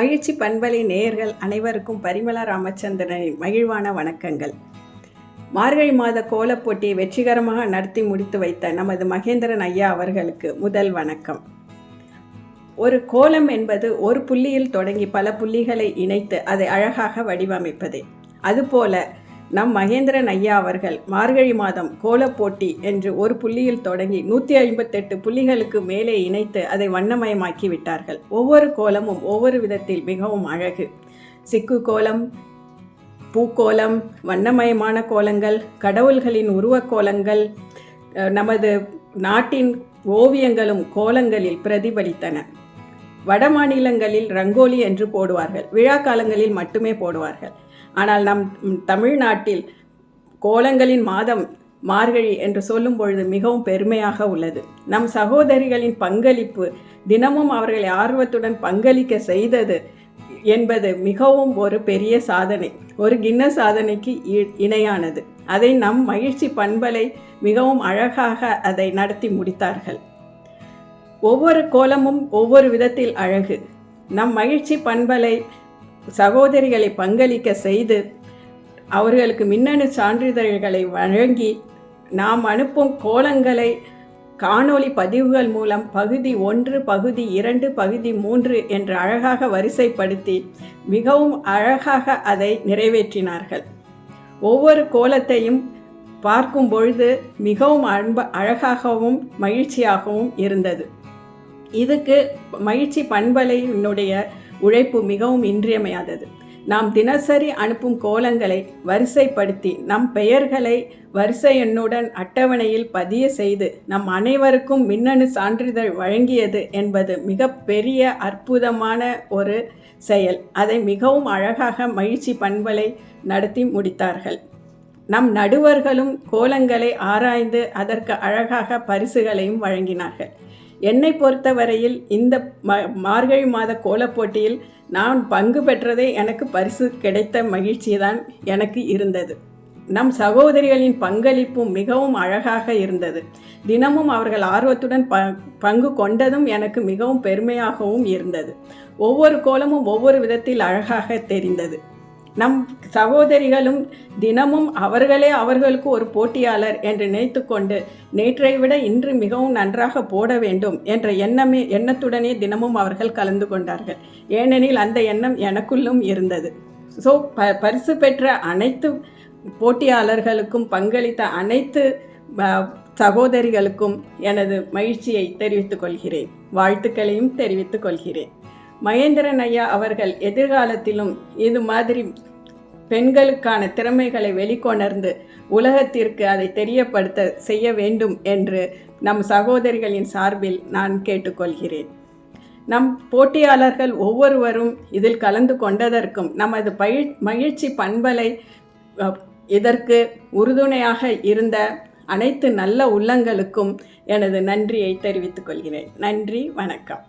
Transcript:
மகிழ்ச்சி பண்பலை நேயர்கள் அனைவருக்கும் பரிமளா ராமச்சந்திரனின் மகிழ்வான வணக்கங்கள். மார்கழி மாத கோலப் போட்டியை வெற்றிகரமாக நடத்தி முடித்து வைத்த நமது மகேந்திரன் ஐயா அவர்களுக்கு முதல் வணக்கம். ஒரு கோலம் என்பது ஒரு புள்ளியில் தொடங்கி பல புள்ளிகளை இணைத்து அதை அழகாக வடிவமைப்பதே. அதுபோல நம் மகேந்திரன் ஐயா அவர்கள் மார்கழி மாதம் கோலப்போட்டி என்று ஒரு புள்ளியில் தொடங்கி நூற்றி ஐம்பத்தெட்டு புள்ளிகளுக்கு மேலே இணைத்து அதை வண்ணமயமாக்கி விட்டார்கள். ஒவ்வொரு கோலமும் ஒவ்வொரு விதத்தில் மிகவும் அழகு. சிக்கு கோலம் பூக்கோலம் வண்ணமயமான கோலங்கள் கடவுள்களின் உருவக் கோலங்கள் நமது நாட்டின் ஓவியங்களும் கோலங்களில் பிரதிபலித்தன. வட மாநிலங்களில் ரங்கோலி என்று போடுவார்கள். விழா காலங்களில் மட்டுமே போடுவார்கள். ஆனால் நம் தமிழ்நாட்டில் கோலங்களின் மாதம் மார்கழி என்று சொல்லும் பொழுது மிகவும் பெருமையாக உள்ளது. நம் சகோதரிகளின் பங்களிப்பு தினமும் அவர்களை ஆர்வத்துடன் பங்களிக்க செய்தது என்பது மிகவும் ஒரு பெரிய சாதனை. ஒரு கின்ன சாதனைக்கு இ- இணையானது. அதை நம் மகிழ்ச்சி பண்பலை மிகவும் அழகாக அதை நடத்தி முடித்தார்கள். ஒவ்வொரு கோலமும் ஒவ்வொரு விதத்தில் அழகு. நம் மகிழ்ச்சி பண்பலை சகோதரிகளை பங்களிக்க செய்து அவர்களுக்கு மின்னணு சான்றிதழ்களை வழங்கி நாம் அனுப்பும் கோலங்களை காணொளி பதிவுகள் மூலம் பகுதி ஒன்று பகுதி இரண்டு பகுதி மூன்று என்று அழகாக வரிசைப்படுத்தி மிகவும் அழகாக அதை நிறைவேற்றினார்கள். ஒவ்வொரு கோலத்தையும் பார்க்கும் பொழுது மிகவும் அன்ப அழகாகவும் மகிழ்ச்சியாகவும் இருந்தது. இதுக்கு மகிழ்ச்சி பண்பலையினுடைய உழைப்பு மிகவும் இன்றியமையாதது. நாம் தினசரி அனுப்பும் கோலங்களை வரிசைப்படுத்தி நம் பெயர்களை வரிசை எண்ணுடன் அட்டவணையில் பதிய செய்து நம் அனைவருக்கும் மின்னணு சான்றிதழ் வழங்கியது என்பது மிக பெரிய அற்புதமான ஒரு செயல். அதை மிகவும் அழகாக மகிழ்ச்சி பண்பலை நடத்தி முடித்தார்கள். நம் நடுவர்களும் கோலங்களை ஆராய்ந்து அதற்கு அழகாக பரிசுகளையும் வழங்கினார்கள். என்னை பொறுத்தவரையில் இந்த ம மார்கழி மாத கோலப் போட்டியில் நான் பங்கு பெற்றதே எனக்கு பரிசு கிடைத்த மகிழ்ச்சி தான் எனக்கு இருந்தது. நம் சகோதரிகளின் பங்களிப்பும் மிகவும் அழகாக இருந்தது. தினமும் அவர்கள் ஆர்வத்துடன் ப பங்கு கொண்டதும் எனக்கு மிகவும் பெருமையாகவும் இருந்தது. ஒவ்வொரு கோலமும் ஒவ்வொரு விதத்தில் அழகாக தெரிந்தது. நம் சகோதரிகளும் தினமும் அவர்களே அவர்களுக்கு ஒரு போட்டியாளர் என்று நினைத்துக்கொண்டு நேற்றை விட இன்று மிகவும் நன்றாக போட வேண்டும் என்ற எண்ணமே எண்ணத்துடனே தினமும் அவர்கள் கலந்து கொண்டார்கள். ஏனெனில் அந்த எண்ணம் எனக்குள்ளும் இருந்தது. ஸோ ப பரிசு பெற்ற அனைத்து போட்டியாளர்களுக்கும் பங்களித்த அனைத்து சகோதரிகளுக்கும் எனது மகிழ்ச்சியை தெரிவித்துக் கொள்கிறேன். வாழ்த்துக்களையும் தெரிவித்துக் கொள்கிறேன். மகேந்திரன் ஐயா அவர்கள் எதிர்காலத்திலும் இது மாதிரி பெண்களுக்கான திறமைகளை வெளிக்கொணர்ந்து உலகத்திற்கு அதை தெரியப்படுத்த செய்ய வேண்டும் என்று நம் சகோதரிகளின் சார்பில் நான் கேட்டுக்கொள்கிறேன். நம் போட்டியாளர்கள் ஒவ்வொருவரும் இதில் கலந்து கொண்டதற்கும் நமது பயிர் மகிழ்ச்சி பண்பலை இதற்கு உறுதுணையாக இருந்த அனைத்து நல்ல உள்ளங்களுக்கும் எனது நன்றியை தெரிவித்துக் கொள்கிறேன். நன்றி வணக்கம்.